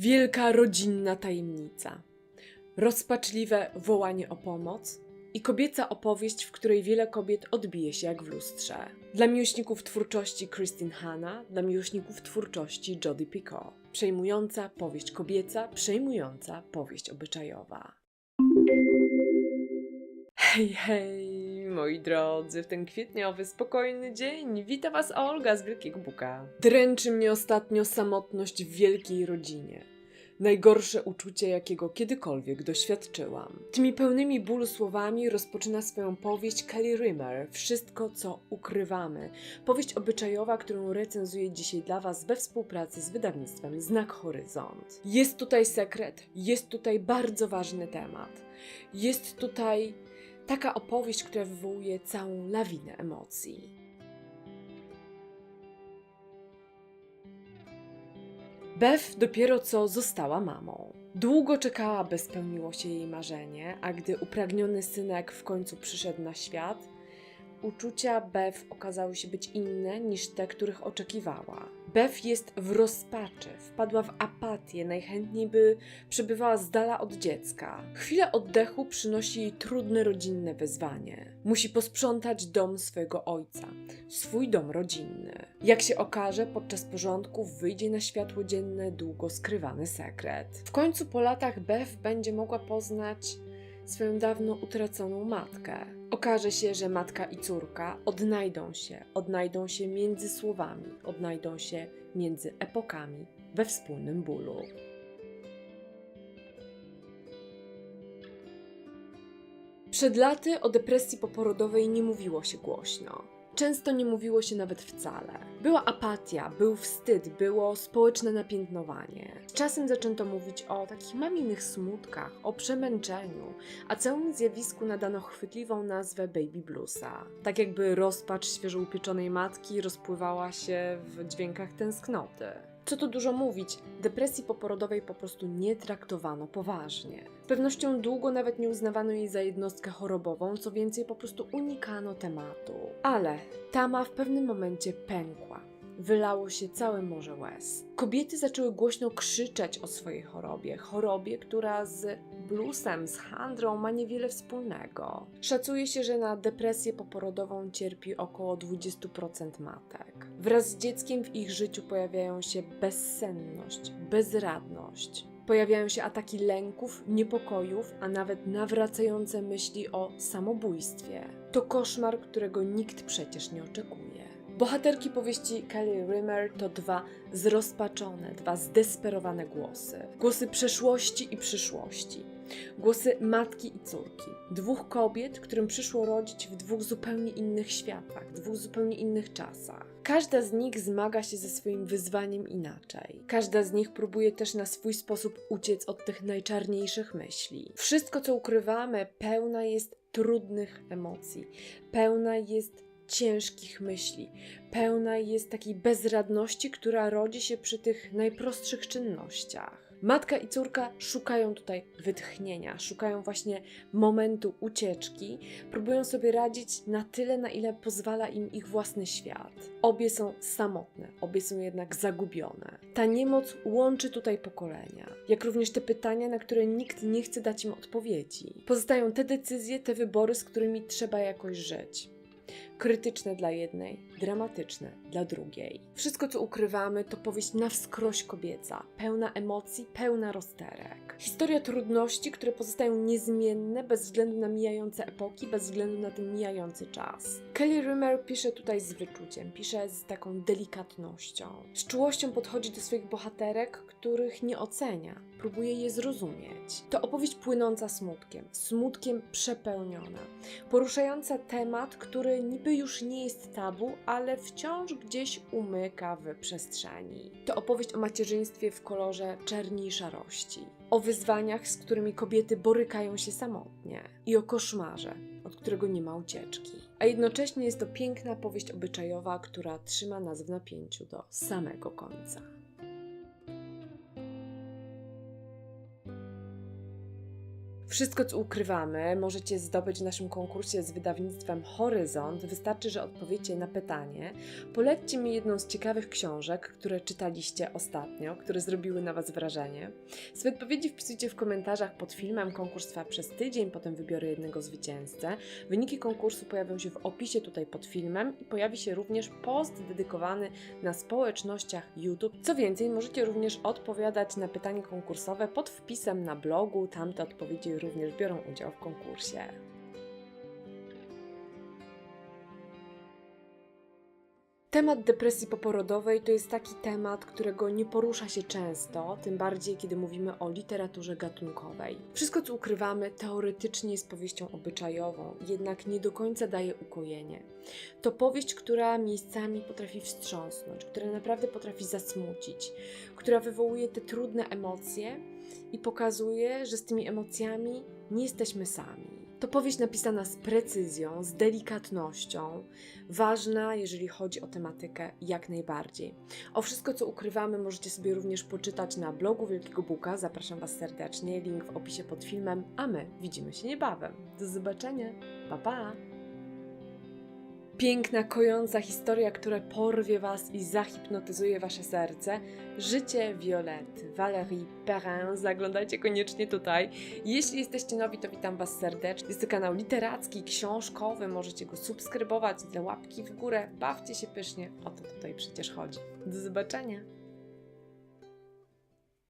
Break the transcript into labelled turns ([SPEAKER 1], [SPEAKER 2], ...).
[SPEAKER 1] Wielka rodzinna tajemnica, rozpaczliwe wołanie o pomoc i kobieca opowieść, w której wiele kobiet odbije się jak w lustrze. Dla miłośników twórczości Christine Hanna, dla miłośników twórczości Jodi Picoult. Przejmująca powieść kobieca, przejmująca powieść obyczajowa. Hej, hej, moi drodzy, w ten kwietniowy, spokojny dzień wita Was Olga z Wielkiego Buka. Dręczy mnie ostatnio samotność w wielkiej rodzinie. Najgorsze uczucie, jakiego kiedykolwiek doświadczyłam. Tymi pełnymi bólu słowami rozpoczyna swoją powieść Kelly Rimmer Wszystko, co ukrywamy. Powieść obyczajowa, którą recenzuję dzisiaj dla Was we współpracy z wydawnictwem Znak Horyzont. Jest tutaj sekret, jest tutaj bardzo ważny temat. Jest tutaj taka opowieść, która wywołuje całą lawinę emocji. Bev dopiero co została mamą. Długo czekała, by spełniło się jej marzenie, a gdy upragniony synek w końcu przyszedł na świat, uczucia Bev okazały się być inne niż te, których oczekiwała. Bev jest w rozpaczy, wpadła w apatię, najchętniej by przebywała z dala od dziecka. Chwilę oddechu przynosi jej trudne rodzinne wyzwanie. Musi posprzątać dom swojego ojca, swój dom rodzinny. Jak się okaże, podczas porządków wyjdzie na światło dzienne długo skrywany sekret. W końcu po latach Bev będzie mogła poznać swoją dawno utraconą matkę. Okaże się, że matka i córka odnajdą się, odnajdą się między słowami, odnajdą się między epokami we wspólnym bólu. Przed laty o depresji poporodowej nie mówiło się głośno. Często nie mówiło się nawet wcale. Była apatia, był wstyd, było społeczne napiętnowanie. Z czasem zaczęto mówić o takich maminych smutkach, o przemęczeniu, a całemu zjawisku nadano chwytliwą nazwę baby bluesa. Tak jakby rozpacz świeżo upieczonej matki rozpływała się w dźwiękach tęsknoty. Co tu dużo mówić, depresji poporodowej po prostu nie traktowano poważnie. Z pewnością długo nawet nie uznawano jej za jednostkę chorobową, co więcej po prostu unikano tematu. Ale Tama w pewnym momencie pękła. Wylało się całe morze łez. Kobiety zaczęły głośno krzyczeć o swojej chorobie, chorobie, która z bluesem, z handrą ma niewiele wspólnego. Szacuje się, że na depresję poporodową cierpi około 20% matek. Wraz z dzieckiem w ich życiu pojawiają się bezsenność, bezradność. Pojawiają się ataki lęków, niepokojów, a nawet nawracające myśli o samobójstwie. To koszmar, którego nikt przecież nie oczekuje. Bohaterki powieści Kelly Rimmer to dwa zrozpaczone, dwa zdesperowane głosy. Głosy przeszłości i przyszłości. Głosy matki i córki. Dwóch kobiet, którym przyszło rodzić w dwóch zupełnie innych światach, dwóch zupełnie innych czasach. Każda z nich zmaga się ze swoim wyzwaniem inaczej. Każda z nich próbuje też na swój sposób uciec od tych najczarniejszych myśli. Wszystko, co ukrywamy, pełna jest trudnych emocji, pełna jest ciężkich myśli, pełna jest takiej bezradności, która rodzi się przy tych najprostszych czynnościach. Matka i córka szukają tutaj wytchnienia, szukają właśnie momentu ucieczki, próbują sobie radzić na tyle, na ile pozwala im ich własny świat. Obie są samotne, obie są jednak zagubione. Ta niemoc łączy tutaj pokolenia, jak również te pytania, na które nikt nie chce dać im odpowiedzi. Pozostają te decyzje, te wybory, z którymi trzeba jakoś żyć krytyczne dla jednej, dramatyczne dla drugiej. Wszystko, co ukrywamy, to powieść na wskroś kobieca, pełna emocji, pełna rozterek. Historia trudności, które pozostają niezmienne bez względu na mijające epoki, bez względu na ten mijający czas. Kelly Rimmer pisze tutaj z wyczuciem, pisze z taką delikatnością. Z czułością podchodzi do swoich bohaterek, których nie ocenia, próbuje je zrozumieć. To opowieść płynąca smutkiem, smutkiem przepełniona, poruszająca temat, który niby już nie jest tabu, ale wciąż gdzieś umyka w przestrzeni. To opowieść o macierzyństwie w kolorze czerni i szarości, o wyzwaniach, z którymi kobiety borykają się samotnie i o koszmarze, od którego nie ma ucieczki. A jednocześnie jest to piękna powieść obyczajowa, która trzyma nas w napięciu do samego końca. Wszystko, co ukrywamy, możecie zdobyć w naszym konkursie z wydawnictwem Horyzont. Wystarczy, że odpowiecie na pytanie. Polećcie mi jedną z ciekawych książek, które czytaliście ostatnio, które zrobiły na Was wrażenie. Swoje odpowiedzi wpisujcie w komentarzach pod filmem. Konkurs trwa przez tydzień, potem wybiorę jednego zwycięzcę. Wyniki konkursu pojawią się w opisie tutaj pod filmem i pojawi się również post dedykowany na społecznościach YouTube. Co więcej, możecie również odpowiadać na pytanie konkursowe pod wpisem na blogu. Tamte odpowiedzi również biorą udział w konkursie. Temat depresji poporodowej to jest taki temat, którego nie porusza się często, tym bardziej kiedy mówimy o literaturze gatunkowej. Wszystko, co ukrywamy, teoretycznie jest powieścią obyczajową, jednak nie do końca daje ukojenie. To powieść, która miejscami potrafi wstrząsnąć, która naprawdę potrafi zasmucić, która wywołuje te trudne emocje i pokazuje, że z tymi emocjami nie jesteśmy sami. To powieść napisana z precyzją, z delikatnością, ważna, jeżeli chodzi o tematykę, jak najbardziej. O wszystko, co ukrywamy, możecie sobie również poczytać na blogu Wielkiego Buka. Zapraszam Was serdecznie, link w opisie pod filmem, a my widzimy się niebawem. Do zobaczenia, pa pa! Piękna, kojąca historia, która porwie Was i zahipnotyzuje Wasze serce. Życie Violety, Valérie Perrin. Zaglądajcie koniecznie tutaj. Jeśli jesteście nowi, to witam Was serdecznie. Jest to kanał literacki, książkowy. Możecie go subskrybować dla łapki w górę. Bawcie się pysznie. O to tutaj przecież chodzi. Do zobaczenia.